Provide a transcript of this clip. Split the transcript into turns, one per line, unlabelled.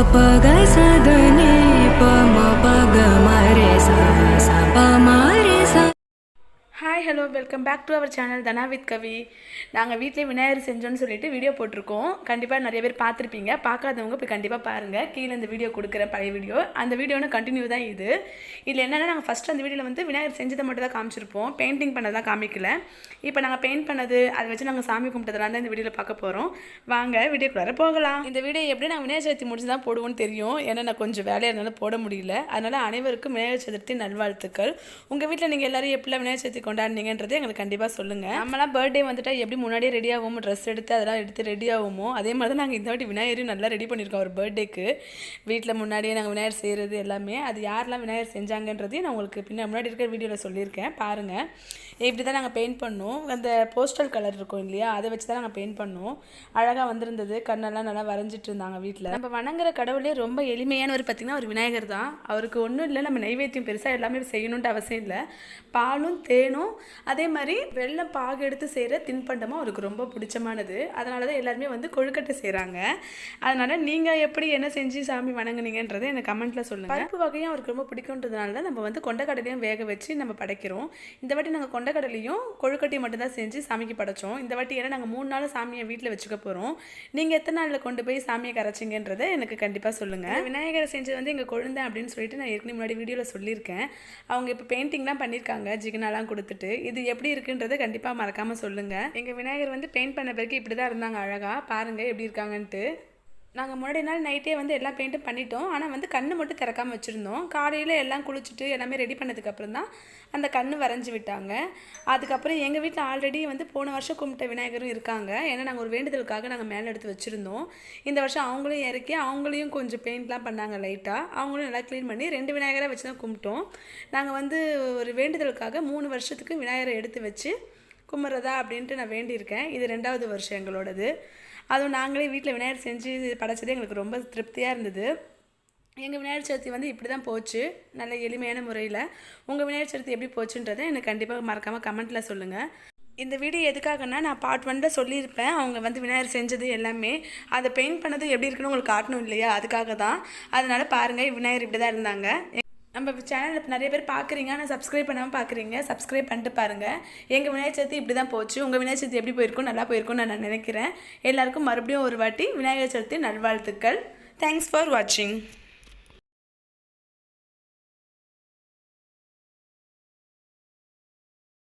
apagar.
Hi hello welcome back to our channel Dhana with Kavi நாங்கள் வீட்டிலே விநாயகர் செஞ்சோன்னு சொல்லிட்டு video போட்டிருக்கோம். கண்டிப்பாக நிறைய பேர் பார்த்துருப்பீங்க. பார்க்காதவங்க போய் கண்டிப்பாக பாருங்கள் கீழே இந்த வீடியோ கொடுக்குறேன் பழைய வீடியோ அந்த வீடியோன்னு கண்டினியூ தான் இது. இதில் என்னென்னா நாங்கள் ஃபஸ்ட்டு அந்த வீடியோவில் வந்து விநாயகர் செஞ்சதை மட்டும் தான் காமிச்சிருப்போம். பெயிண்டிங் பண்ணதான் காமிக்கல. இப்போ நாங்கள் பெயிண்ட் பண்ணது அதை வச்சு நாங்கள் சாமி கும்பிட்டதெல்லாம் தான் இந்த வீடியோவில் பார்க்க போகிறோம் வாங்க வீடியோக்குள்ளார போகலாம். இந்த வீடியோ எப்படி நாங்கள் விநாயகர் சதுர்த்தி முடிச்சு தான் போடுவோம்னு தெரியும். ஏன்னா நான் கொஞ்சம் வேலையாக இருந்தாலும் போட முடியல. அதனால் அனைவருக்கும் விநாயகர் சதுர்த்தி நல்வாழ்த்துக்கள். உங்கள் வீட்டில் நீங்கள் எல்லோரும் எப்படிலாம் விநாயகர் சதுர்த்தி கொண்டாடுனீங்கன்றது எங்களுக்கு கண்டிப்பாக சொல்லுங்கள் நம்மளாம் பர்த்டே வந்துட்டா எப்படி முன்னாடியே ரெடி ஆகுமோ ட்ரெஸ் எடுத்து அதெல்லாம் எடுத்து ரெடி ஆகுமோ அதே மாதிரி தான் நாங்கள் இந்த வாட்டி விநாயகரையும் நல்லா ரெடி பண்ணியிருக்கோம் ஒரு பர்த்டேக்கு வீட்டில் முன்னாடியே நாங்கள் விநாயகர் செய்கிறது எல்லாமே அது யாரெல்லாம் விநாயகர் செஞ்சாங்கன்றதையும் நான் உங்களுக்கு பின்ன முன்னாடி இருக்கிற வீடியோவில் சொல்லியிருக்கேன். பாருங்கள் இப்படி தான் நாங்கள் பெயிண்ட் பண்ணோம். அந்த போஸ்டல் கலர் இருக்கும் இல்லையா அதை வச்சு தான் நாங்கள் பெயிண்ட் பண்ணோம். அழகாக வந்திருந்தது. கண்ணெல்லாம் நல்லா வரைஞ்சிட்டு இருந்தாங்க வீட்டில் நம்ம வணங்குற கடவுளே ரொம்ப எளிமையானவர் பார்த்திங்கன்னா ஒரு விநாயகர் தான். அவருக்கு ஒன்றும் இல்லை நம்ம நைவேத்தியம் பெருசாக எல்லாமே செய்யணுன்ட்டு அவசியம் இல்லை. பாலும் தேனும் அதே மாதிரி வெள்ளம் பாகு எடுத்து செய்கிற தின்பண்டமும் அவருக்கு ரொம்ப பிடிச்சமானது. அதனால தான் எல்லாருமே வந்து கொழுக்கட்டை செய்கிறாங்க அதனால் நீங்கள் எப்படி என்ன செஞ்சு சாமி வணங்குனீங்கன்றதை எனக்கு கமெண்ட்டில் சொல்லுங்கள் பருப்பு வகையும் அவருக்கு ரொம்ப பிடிக்குன்றதுனால தான் நம்ம வந்து கொண்டக்கடலையும் வேக வச்சு நம்ம படைக்கிறோம். இந்த வாட்டி நாங்கள் கொண்டக்கடலையும் கொழுக்கட்டையும் மட்டும்தான் செஞ்சு சாமிக்கு படைச்சோம். இந்த வாட்டி ஏன்னா நாங்கள் மூணு நாள் சாமியை வீட்டில் வச்சுக்க போகிறோம் நீங்கள் எத்தனை நாளில் கொண்டு போய் சாமியை கரைச்சிங்கன்றதை எனக்கு கண்டிப்பாக சொல்லுங்கள் விநாயகரை செஞ்சது வந்து எங்கள் குழந்தை அப்படின்னு சொல்லிட்டு நான் ஏற்கனவே முன்னாடி வீடியோவில் சொல்லியிருக்கேன். அவங்க இப்போ பெயிண்டிங்லாம் பண்ணியிருக்காங்க ஜிகினாலாம் கொடுத்துட்டு. இது எப்படி இருக்குன்றதை கண்டிப்பாக மறக்காமல் சொல்லுங்கள் எங்கள் விநாயகர் வந்து பெயிண்ட் பண்ண பிறகு இப்படி தான் இருந்தாங்க அழகாக பாருங்கள் எப்படி இருக்காங்கன்ட்டு. நாங்கள் முன்னாடி நாள் நைட்டே வந்து எல்லா பெயிண்ட்டும் பண்ணிட்டோம். ஆனால் வந்து கண் மட்டும் திறக்காமல் வச்சுருந்தோம். காலையில் எல்லாம் குளிச்சுட்டு எல்லாமே ரெடி பண்ணதுக்கப்புறம் தான் அந்த கண் வரைஞ்சி விட்டாங்க. அதுக்கப்புறம் எங்கள் வீட்டில் ஆல்ரெடி வந்து போன வருஷம் கும்பிட்ட விநாயகரும் இருக்காங்க. ஏன்னா நாங்கள் ஒரு வேண்டுதலுக்காக நாங்கள் மேலே எடுத்து வச்சுருந்தோம். இந்த வருஷம் அவங்களும் இறக்கி அவங்களையும் கொஞ்சம் பெயிண்ட்லாம் பண்ணாங்க லைட்டாக அவங்களும் நல்லா க்ளீன் பண்ணி ரெண்டு விநாயகரை வச்சு தான் கும்பிட்டோம். நாங்கள் வந்து ஒரு வேண்டுதலுக்காக மூணு வருஷத்துக்கு விநாயகரை எடுத்து வச்சு கும்பிட்றதா அப்படின்ட்டு நான் வேண்டியிருக்கேன். இது ரெண்டாவது வருஷம் எங்களோடது. அதுவும் நாங்களே வீட்டில் விநாயகர் செஞ்சு படைச்சது எங்களுக்கு ரொம்ப திருப்தியாக இருந்தது. எங்கள் விநாயகர் சதுர்த்தி வந்து இப்படி தான் போச்சு. நல்ல எளிமையான முறையில். உங்கள் விநாயகர் சதுர்த்தி எப்படி போச்சுன்றதை எனக்கு கண்டிப்பாக மறக்காமல் கமெண்ட்டில் சொல்லுங்கள் இந்த வீடியோ எதுக்காகன்னா நான் பார்ட் ஒன்ல சொல்லியிருப்பேன். அவங்க வந்து விநாயகர் செஞ்சது எல்லாமே. அதை பெயிண்ட் பண்ணது எப்படி இருக்குன்னு உங்களுக்கு காட்டணும் இல்லையா? அதுக்காக தான் அதனால் பாருங்கள் விநாயகர் இப்படி தான் இருந்தாங்க. நம்ம சேனலில் நிறைய பேர் பார்க்குறீங்க ஆனால் சப்ஸ்கிரைப் பண்ணாமல் பார்க்குறீங்க சப்ஸ்கிரைப் பண்ணிட்டு பாருங்கள் எங்கள் விநாயகர் சதுர்த்தி இப்படி தான் போச்சு. உங்கள் விநாயகர் சதுர்த்தி எப்படி போயிருக்கும்? நல்லா போயிருக்கும்னு நான் நினைக்கிறேன். எல்லாருக்கும் மறுபடியும் ஒரு வாட்டி விநாயகர் சதுர்த்தி நல்வாழ்த்துக்கள். தேங்க்ஸ் ஃபார் வாட்சிங்